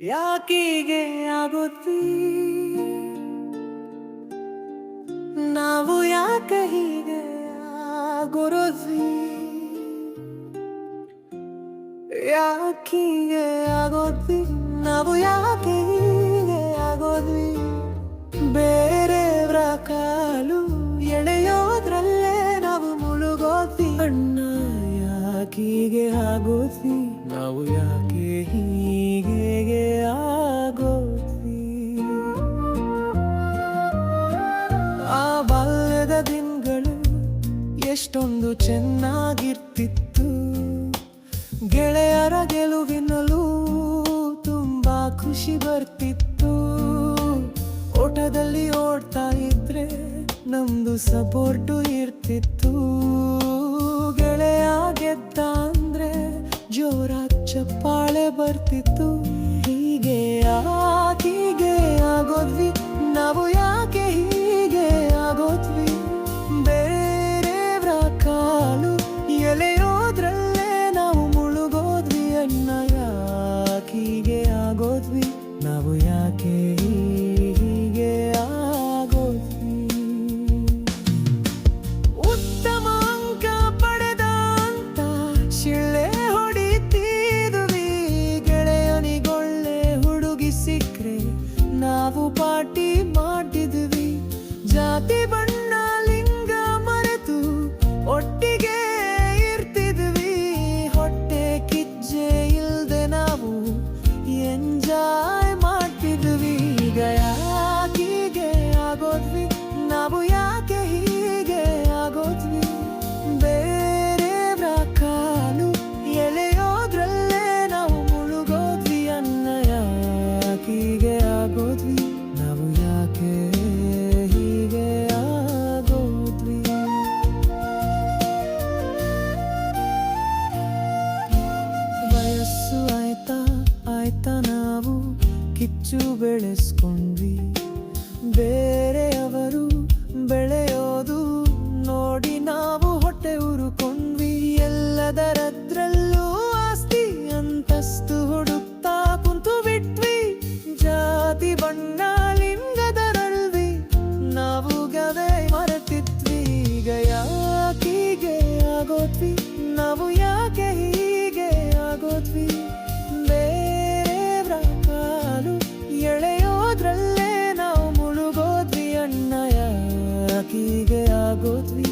ಯಾಕೀಗೆ ಆಗುತ್ತೀ? ನಾವು ಯಾಕೆ ಹೀಗೆ ಆಗೋರೋದ್ವಿ ಯಾಕೀಗೆ ಆಗೋದ್ವಿ ನಾವು ಯಾಕೆ ಹೀಗೆ ಆಗೋದ್ವಿ ಬೇರೆಯವ್ರ ಕಾಲು ಎಳೆಯೋದ್ರಲ್ಲೇ ನಾವು ಮುಳುಗೋದ್ವಿ ಅಣ್ಣ, ಯಾಕೀಗೆ ಆಗೋದ್ವಿ ನಾವು ಯಾಕೆ ಹೀಗೆ ಎಷ್ಟೊಂದು ಚೆನ್ನಾಗಿರ್ತಿತ್ತು. ಗೆಳೆಯರ ಗೆಲುವಿನಲ್ಲೂ ತುಂಬಾ ಖುಷಿ ಬರ್ತಿತ್ತು. ಓಟದಲ್ಲಿ ಓಡ್ತಾ ಇದ್ರೆ ನಮ್ದು ಸಪೋರ್ಟು ಇರ್ತಿತ್ತು. ಗೆಳೆಯ ಗೆದ್ದ ಅಂದ್ರೆ ಜೋರ ಚಪ್ಪಾಳೆ ಬರ್ತಿತ್ತು. ಆಗೋದ್ವಿ. ನಾವು ಯಾಕೆ ಹೀಗೆ ಆಗೋದ್ವಿ? ಉತ್ತಮ ಅಂಕ ಪಡೆದ ಅಂತ ಶಿಳ್ಳೆ ಹೊಡಿತಿದ್ವಿ. ಹುಡುಗಿ ಸಿಕ್ರೆ ನಾವು ಪಾಟಿ ಮಾಡಿದ್ವಿ ಜಾತಿ ಬಣ್ಣ shine. ಆಯ್ತಾ ನಾವು ಕಿಚ್ಚು ಬೆಳೆಸ್ಕೊಂಡ್ವಿ ಬೇರೆ ಅದ್ರಲ್ಲೇ ನಾವು ಮುಳುಗೋದ್ವಿ ಅಣ್ಣಯ ಆಗೋದ್ವಿ.